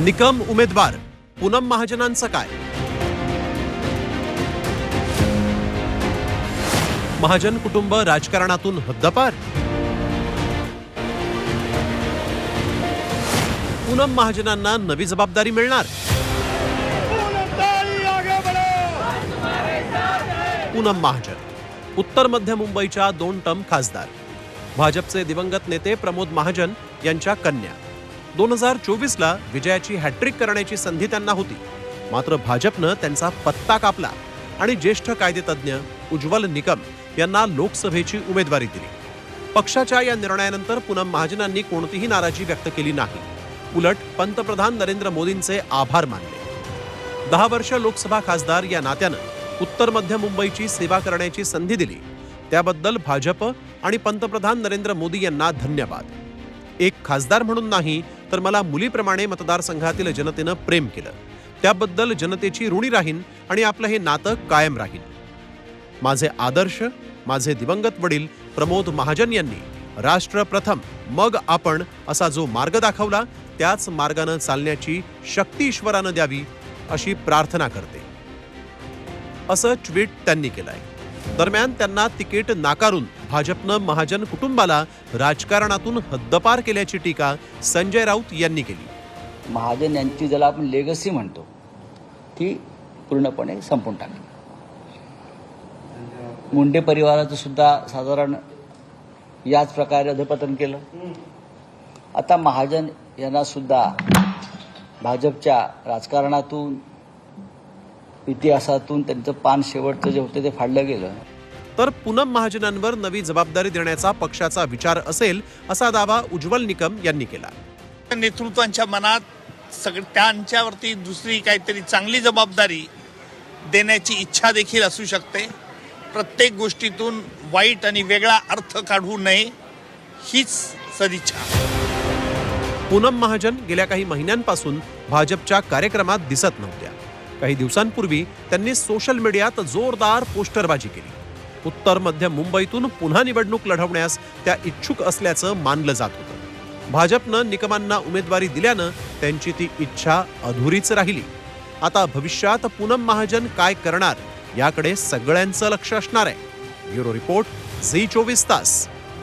निकम उमेदवार पूनम महाजनांचं काय? महाजन कुटुंब राजकारणातून हद्दपार? पूनम महाजनांना नवी जबाबदारी मिळणार? पूनम महाजन उत्तर मध्य मुंबईच्या दोन टर्म खासदार. भाजपचे दिवंगत नेते प्रमोद महाजन यांच्या कन्या. दोन हजार चोवीसला विजयाची हॅट्रिक करण्याची संधी त्यांना होती. मात्र भाजपनं त्यांचा पत्ता कापला आणि ज्येष्ठ कायदेतज्ञ उज्ज्वल निकम यांना लोकसभेची उमेदवारी दिली. पक्षाच्या या निर्णयानंतर पूनम महाजनांनी कोणतीही नाराजी व्यक्त केली नाही. उलट पंतप्रधान नरेंद्र मोदींचे आभार मानले. दहा वर्ष लोकसभा खासदार या नात्यानं उत्तर मध्य मुंबईची सेवा करण्याची संधी दिली. त्याबद्दल भाजप आणि पंतप्रधान नरेंद्र मोदी यांना धन्यवाद. एक खासदार म्हणून नाही तर मला मुलीप्रमाणे मतदारसंघातील जनतेनं प्रेम केलं. त्याबद्दल जनतेची ऋणी राहीन आणि आपलं हे नातं कायम राहील. माझे आदर्श माझे दिवंगत वडील प्रमोद महाजन यांनी राष्ट्र प्रथम मग आपण असा जो मार्ग दाखवला त्याच मार्गानं चालण्याची शक्ती ईश्वरानं द्यावी अशी प्रार्थना करते. असं ट्विट त्यांनी केलंय. दरम्यान त्यांना तिकीट नाकारून भाजपनं महाजन कुटुंबाला राजकारणातून हद्दपार केल्याची टीका संजय राऊत यांनी केली. महाजन यांची ज्याला आपण लेगसी म्हणतो ती पूर्णपणे संपून टाकली. मुंडे परिवाराचं सुद्धा साधारण याच प्रकारे अधपतन केलं. आता महाजन यांना सुद्धा भाजपच्या राजकारणातून इतिहासातून त्यांचं पान शेवटचं जे होतं ते फाडलं गेलं. तर पूनम महाजनांवर नवी जबाबदारी देण्याचा पक्षाचा विचार असेल असा दावा उज्ज्वल निकम यांनी केला. नेतृत्वांच्या मनात सगळ त्यांच्यावरती दुसरी काहीतरी चांगली जबाबदारी देण्याची इच्छा देखील असू शकते. प्रत्येक गोष्टीतून वाईट आणि वेगळा अर्थ काढू नये हीच सदिच्छा. पूनम महाजन गेल्या काही महिन्यांपासून भाजपच्या कार्यक्रमात दिसत नव्हत्या. काही दिवसांपूर्वी त्यांनी सोशल मीडियात जोरदार पोस्टरबाजी केली. उत्तर मध्य मुंबईतून पुन्हा निवडणूक लढवण्यास त्या इच्छुक असल्याचं मानलं जात होतं. भाजपनं निकमांना उमेदवारी दिल्यानं त्यांची ती इच्छा अधुरीच राहिली. आता भविष्यात पूनम महाजन काय करणार याकडे सगळ्यांचं लक्ष असणार आहे. ब्युरो रिपोर्ट झी चोवीस तास.